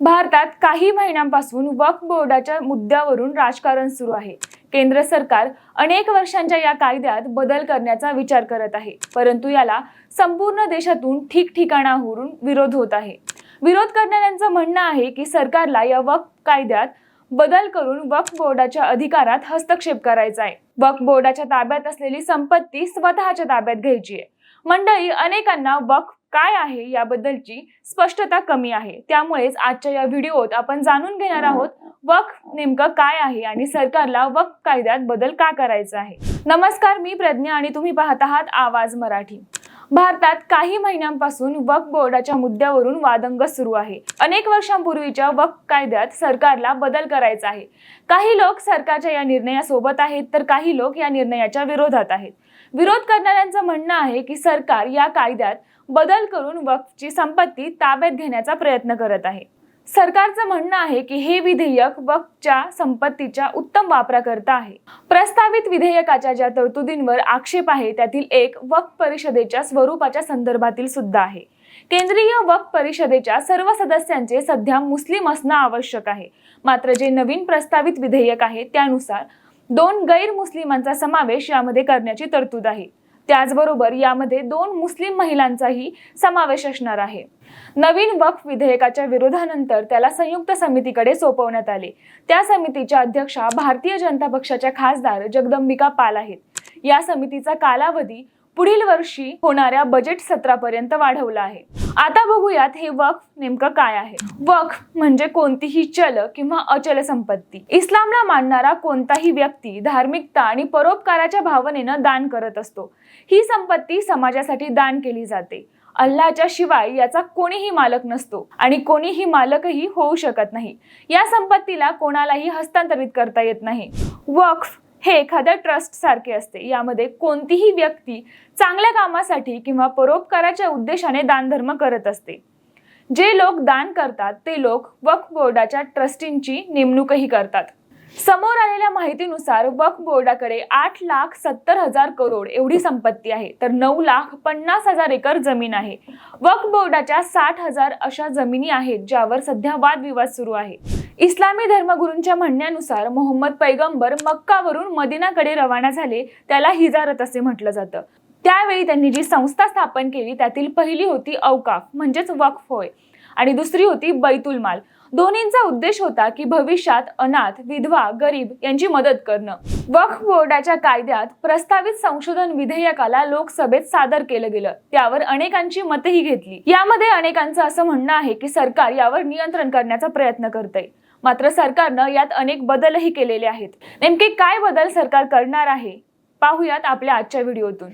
भारतात काही महिन्यांपासून वक्फ बोर्डाच्या मुद्द्यावरून राजकारण सुरू आहे. केंद्र सरकार अनेक वर्षांच्या या कायद्यात बदल करण्याचा विचार करत आहे. परंतु याला संपूर्ण देशातून ठिकठिकाणावरून विरोध होत आहे. विरोध करणाऱ्यांचं म्हणणं आहे की सरकारला या वक्फ कायद्यात बदल करून वक्फ बोर्डाच्या अधिकारात हस्तक्षेप करायचा आहे. वक्फ बोर्डाच्या ताब्यात असलेली संपत्ती स्वतःच्या ताब्यात घ्यायची आहे. मंडळी अनेकांना वक्फ काय आहे याबद्दलची स्पष्टता कमी आहे. त्यामुळेच आजच्या या व्हिडिओत आपण जाणून घेणार आहोत वक्फ नेमकं काय आहे आणि सरकारला वक्फ कायद्यात बदल का करायचा आहे. नमस्कार मी प्रज्ञा आणि तुम्ही पाहत आहात आवाज मराठी. भारतात काही महिन्यांपासून वक्फ बोर्डाच्या मुद्द्यावरून वादंग सुरू आहे. अनेक वर्षांपूर्वीच्या वक्फ कायद्यात सरकारला बदल करायचा आहे. काही लोक सरकारच्या या निर्णयासोबत आहेत तर काही लोक या निर्णयाच्या विरोधात आहेत. विरोध करणाऱ्यांचं म्हणणं आहे की सरकार या कायद्यात बदल करून वक्फची संपत्ती ताब्यात घेण्याचा प्रयत्न करत आहे. सरकारचं म्हणणं आहे की हे विधेयक वक्फच्या संपत्तीच्या उत्तम वापराकरता आहे. प्रस्तावित विधेयकाच्या ज्या तरतुदींवर आक्षेप आहे त्यातील एक वक्फ परिषदेच्या स्वरूपाच्या संदर्भातील सुद्धा आहे. केंद्रीय वक्फ परिषदेच्या सर्व सदस्यांचे सध्या मुस्लिम असणं आवश्यक आहे. मात्र जे नवीन प्रस्तावित विधेयक आहे त्यानुसार दोन गैर मुस्लिमांचा समावेश यामध्ये करण्याची तरतूद आहे. त्याचबरोबर यामध्ये दोन मुस्लिम महिलांचाही समावेश असणार आहे. नवीन वक्फ विधेयकाच्या विरोधानंतर त्याला संयुक्त समितीकडे सोपवण्यात आले. त्या समितीच्या अध्यक्षा भारतीय जनता पक्षाच्या खासदार जगदंबिका पाल आहेत. या समितीचा कालावधी पुढील वर्षी होणाऱ्या बजेट सत्रापर्यंत वाढवला आहे. आता बघूयात हे वक्फ नेमकं काय आहे. वक्फ म्हणजे कोणतीही चल किंवा अचल संपत्ती. इस्लामला मानणारा कोणताही व्यक्ती धार्मिकता आणि परोपकाराच्या भावनेनं दान करत असतो. ही संपत्ती समाजासाठी दान केली जाते. अल्लाच्या शिवाय याचा कोणीही मालक नसतो आणि कोणीही मालकही होऊ शकत नाही. या संपत्तीला कोणालाही हस्तांतरित करता येत नाही. वक्फ हे एखाद्या ट्रस्टसारखे असते. यामध्ये कोणतीही व्यक्ती चांगल्या कामासाठी किंवा परोपकाराच्या उद्देशाने दानधर्म करत असते. जे लोक दान करतात ते लोक वक्फ बोर्डाच्या ट्रस्टींची नेमणूकही करतात. समोर आलेल्या माहितीनुसार वक्फ बोर्डाकडे आठ लाख सत्तर हजार करोड एवढी संपत्ती आहे. तर नऊ लाख पन्नास हजार एकर जमीन आहे. वक्फ बोर्डाच्या साठ हजार अशा जमिनी आहेत ज्यावर सध्या वादविवाद सुरू आहे. इस्लामी धर्मगुरूंच्या म्हणण्यानुसार मोहम्मद पैगंबर मक्कावरून मदिनाकडे रवाना झाले त्याला हिजारत असे म्हटलं जातं. त्यावेळी त्यांनी जी संस्था स्थापन केली त्यातील पहिली होती अवकाफ म्हणजेच वक्फ होय. आणि दुसरी होती बैतुल माल. दोन्हींचा उद्देश होता की भविष्यात अनाथ विधवा गरीब यांची मदत करणं. वक्फ बोर्डाच्या कायद्यात प्रस्तावित संशोधन विधेयकाला लोकसभेत सादर केलं गेलं. त्यावर अनेकांची मतही घेतली. यामध्ये अनेकांचं असं म्हणणं आहे की सरकार यावर नियंत्रण करण्याचा प्रयत्न करते मात्र सरकारनं यात अनेक बदलही केलेले आहेत. नेमके काय बदल सरकार करणार आहे? पाहूयात आपल्या आजच्या व्हिडिओतून.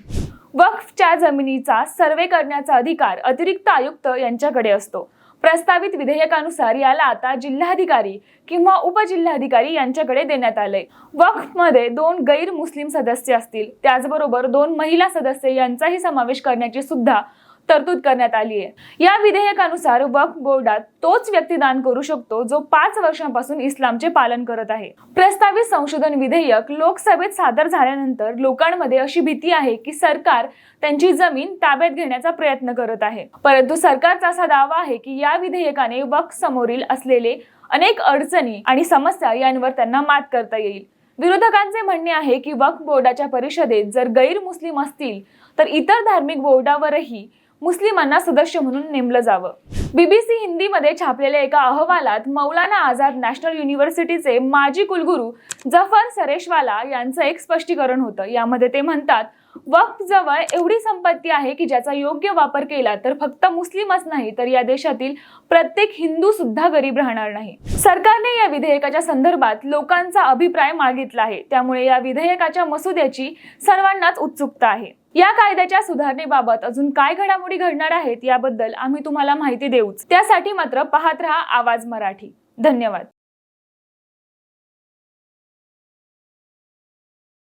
वक्फच्या जमिनीचा सर्वे करण्याचा अधिकार अतिरिक्त आयुक्त यांच्याकडे असतो. प्रस्तावित विधेयकानुसार याला आता जिल्हाधिकारी किंवा उपजिल्हाधिकारी यांच्याकडे देण्यात आलंय. वक्फमध्ये दोन गैर मुस्लिम सदस्य असतील. त्याचबरोबर दोन महिला सदस्य यांचाही समावेश करण्याची सुद्धा तरतूद करण्यात आली आहे. या विधेयकानुसार वक्फ बोर्डात तोच व्यक्ती दान करू शकतो जो पाच वर्षांपासून इस्लामचे पालन करत आहे. प्रस्तावित संशोधन विधेयक लोकसभेत सादर झाल्यानंतर लोकांमध्ये अशी भीती आहे की सरकार त्यांची जमीन ताब्यात घेण्याचा प्रयत्न करत आहे. परंतु सरकारचा असा दावा आहे की या विधेयकाने वक्फ समोरील असलेले अनेक अडचणी आणि समस्या यांवर त्यांना मात करता येईल. विरोधकांचे म्हणणे आहे की वक्फ बोर्डाच्या परिषदेत जर गैर मुस्लिम असतील तर इतर धार्मिक बोर्डावरही मुस्लिमांना सदस्य म्हणून नेमलं जावं. बीबीसी हिंदीमध्ये छापलेल्या एका अहवालात मौलाना आझाद नॅशनल युनिव्हर्सिटीचे माजी कुलगुरू जफर सरेशवाला यांचं एक स्पष्टीकरण होतं. यामध्ये ते म्हणतात वक्फ जवळ एवढी संपत्ती आहे की ज्याचा योग्य वापर केला तर फक्त मुस्लिमच नाही तर या देशातील प्रत्येक हिंदू सुद्धा गरीब राहणार नाही. सरकारने या विधेयकाच्या संदर्भात लोकांचा अभिप्राय मागितला आहे. त्यामुळे या विधेयकाच्या मसुद्याची सर्वांनाच उत्सुकता आहे. या कायद्याच्या सुधारणेबाबत अजून काय घडामोडी घडणार आहेत याबद्दल आम्ही तुम्हाला माहिती देऊच. त्यासाठी मात्र पाहत रहा आवाज मराठी. धन्यवाद.